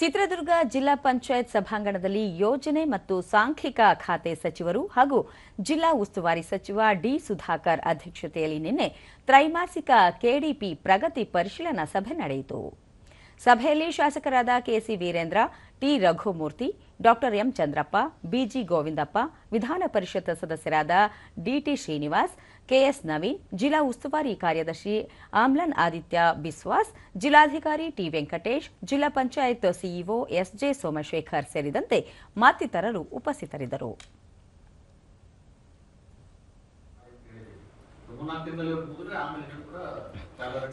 ಚಿತ್ರದುರ್ಗ ಜಿಲ್ಲಾ ಪಂಚಾಯತ್ ಸಭಾಂಗಣದಲ್ಲಿ ಯೋಜನೆ ಮತ್ತು ಸಾಂಖ್ಯಿಕ ಖಾತೆ ಸಚಿವರು ಹಾಗೂ ಜಿಲ್ಲಾ ಉಸ್ತುವಾರಿ ಸಚಿವ ಡಿ ಸುಧಾಕರ್ ಅಧ್ಯಕ್ಷತೆಯಲ್ಲಿ ನಿನ್ನೆ ತ್ರೈಮಾಸಿಕ ಕೆಡಿಪಿ ಪ್ರಗತಿ ಪರಿಶೀಲನಾ ಸಭೆ ನಡೆಯಿತು. ಸಭೆಯಲ್ಲಿ ಶಾಸಕರಾದ KC Veerendra, T Raghumurthy, doctor M Chandrappa, BG Govindappa, ವಿಧಾನ ಪರಿಷತ್ ಸದಸ್ಯರಾದ ಡಿಟಿ ಶ್ರೀನಿವಾಸ್, ಕೆಎಸ್ ನವೀನ್, ಜಿಲ್ಲಾ ಉಸ್ತುವಾರಿ ಕಾರ್ಯದರ್ಶಿ ಆಮ್ಲನ್ ಆದಿತ್ಯ ಬಿಸ್ವಾಸ್, ಜಿಲ್ಲಾಧಿಕಾರಿ ಟಿ ವೆಂಕಟೇಶ್, ಜಿಲ್ಲಾ ಪಂಚಾಯತ್ ಸಿಇಒ ಎಸ್ಜೆ ಸೋಮಶೇಖರ್ ಸೇರಿದಂತೆ ಮತ್ತಿತರರು ಉಪಸ್ಥಿತರಿದ್ದರು.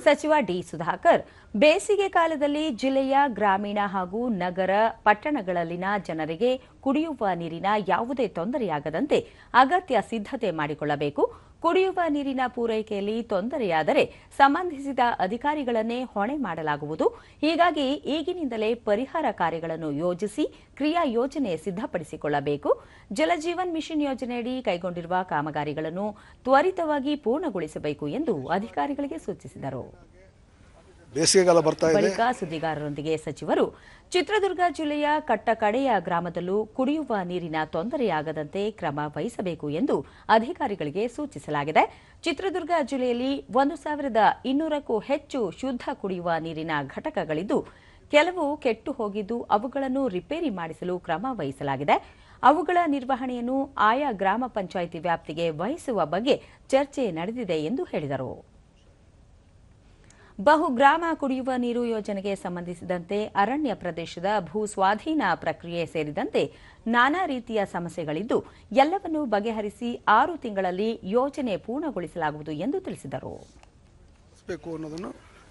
ಸಚಿವ ಡಿ ಸುಧಾಕರ್, ಬೇಸಿಗೆ ಕಾಲದಲ್ಲಿ ಜಿಲ್ಲೆಯ ಗ್ರಾಮೀಣ ಹಾಗೂ ನಗರ ಪಟ್ಟಣಗಳಲ್ಲಿನ ಜನರಿಗೆ ಕುಡಿಯುವ ನೀರಿನ ಯಾವುದೇ ತೊಂದರೆಯಾಗದಂತೆ ಅಗತ್ಯ ಸಿದ್ಧತೆ ಮಾಡಿಕೊಳ್ಳಬೇಕು. ಕುಡಿಯುವ ನೀರಿನ ಪೂರೈಕೆಯಲ್ಲಿ ತೊಂದರೆಯಾದರೆ ಸಂಬಂಧಿಸಿದ ಅಧಿಕಾರಿಗಳನ್ನೇ ಹೊಣೆ ಮಾಡಲಾಗುವುದು. ಹೀಗಾಗಿ ಈಗಿನಿಂದಲೇ ಪರಿಹಾರ ಕಾರ್ಯಗಳನ್ನು ಯೋಜಿಸಿ ಕ್ರಿಯಾ ಯೋಜನೆ ಸಿದ್ಧಪಡಿಸಿಕೊಳ್ಳಬೇಕು. ಜಲಜೀವನ್ ಮಿಷನ್ ಯೋಜನೆಯಡಿ ಕೈಗೊಂಡಿರುವ ಕಾಮಗಾರಿಗಳನ್ನು ತ್ವರಿತವಾಗಿ ಪೂರ್ಣಗೊಳಿಸಬೇಕು ಎಂದು ಅಧಿಕಾರಿಗಳಿಗೆ ಸೂಚಿಸಿದರು. ಬೇಸಿಗೆಗಾಲ ಬರ್ತಾ ಇದೆ. ಬಳಿಕ ಸುದ್ದಿಗಾರರೊಂದಿಗೆ ಸಚಿವರು ಚಿತ್ರದುರ್ಗ ಜಿಲ್ಲೆಯ ಕಟ್ಟಕಡೆಯ ಗ್ರಾಮದಲ್ಲೂ ಕುಡಿಯುವ ನೀರಿನ ತೊಂದರೆಯಾಗದಂತೆ ಕ್ರಮ ವಹಿಸಬೇಕು ಎಂದು ಅಧಿಕಾರಿಗಳಿಗೆ ಸೂಚಿಸಲಾಗಿದೆ. ಚಿತ್ರದುರ್ಗ ಜಿಲ್ಲೆಯಲ್ಲಿ ಒಂದು ಸಾವಿರದ ಇನ್ನೂರಕ್ಕೂ ಹೆಚ್ಚು ಶುದ್ಧ ಕುಡಿಯುವ ನೀರಿನ ಘಟಕಗಳಿದ್ದು ಕೆಲವು ಕೆಟ್ಟು ಹೋಗಿದ್ದು ಅವುಗಳನ್ನು ರಿಪೇರಿ ಮಾಡಿಸಲು ಕ್ರಮ ವಹಿಸಲಾಗಿದೆ. ಅವುಗಳ ನಿರ್ವಹಣೆಯನ್ನು ಆಯಾ ಗ್ರಾಮ ಪಂಚಾಯಿತಿ ವ್ಯಾಪ್ತಿಗೆ ವಹಿಸುವ ಬಗ್ಗೆ ಚರ್ಚೆ ನಡೆದಿದೆ ಎಂದು ಹೇಳಿದರು. ಬಹುಗ್ರಾಮ ಕುಡಿಯುವ ನೀರು ಯೋಜನೆಗೆ ಸಂಬಂಧಿಸಿದಂತೆ ಅರಣ್ಯ ಪ್ರದೇಶದ ಭೂ ಸ್ವಾಧೀನ ಪ್ರಕ್ರಿಯೆ ಸೇರಿದಂತೆ ನಾನಾ ರೀತಿಯ ಸಮಸ್ಯೆಗಳಿದ್ದು, ಎಲ್ಲವನ್ನೂ ಬಗೆಹರಿಸಿ ಆರು ತಿಂಗಳಲ್ಲಿ ಯೋಜನೆ ಪೂರ್ಣಗೊಳಿಸಲಾಗುವುದು ಎಂದು ತಿಳಿಸಿದರು.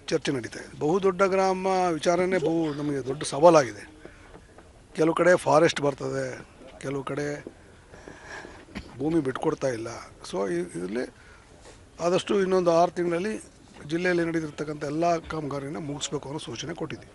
ಚರ್ಚೆ ನಡೀತಾ ಇದೆ. ಬಹುದೊಡ್ಡ ಗ್ರಾಮ ವಿಚಾರನೇ ಬಹು ನಮಗೆ ದೊಡ್ಡ ಸವಾಲಾಗಿದೆ. ಕೆಲವು ಕಡೆ ಫಾರೆಸ್ಟ್ ಬರ್ತದೆ, ಕೆಲವು ಕಡೆ ಭೂಮಿ ಬಿಟ್ಕೊಡ್ತಾ ಇಲ್ಲ. ಸೊ ಇದರಲ್ಲಿ ಆದಷ್ಟು ಇನ್ನೊಂದು ಆರು ತಿಂಗಳಲ್ಲಿ ಜಿಲ್ಲೆಯಲ್ಲಿ ನಡೆದಿರ್ತಕ್ಕಂಥ ಎಲ್ಲ ಕಾಮಗಾರಿನ ಮುಗಿಸ್ಬೇಕು ಅನ್ನೋ ಸೂಚನೆ ಕೊಟ್ಟಿದ್ದೀವಿ.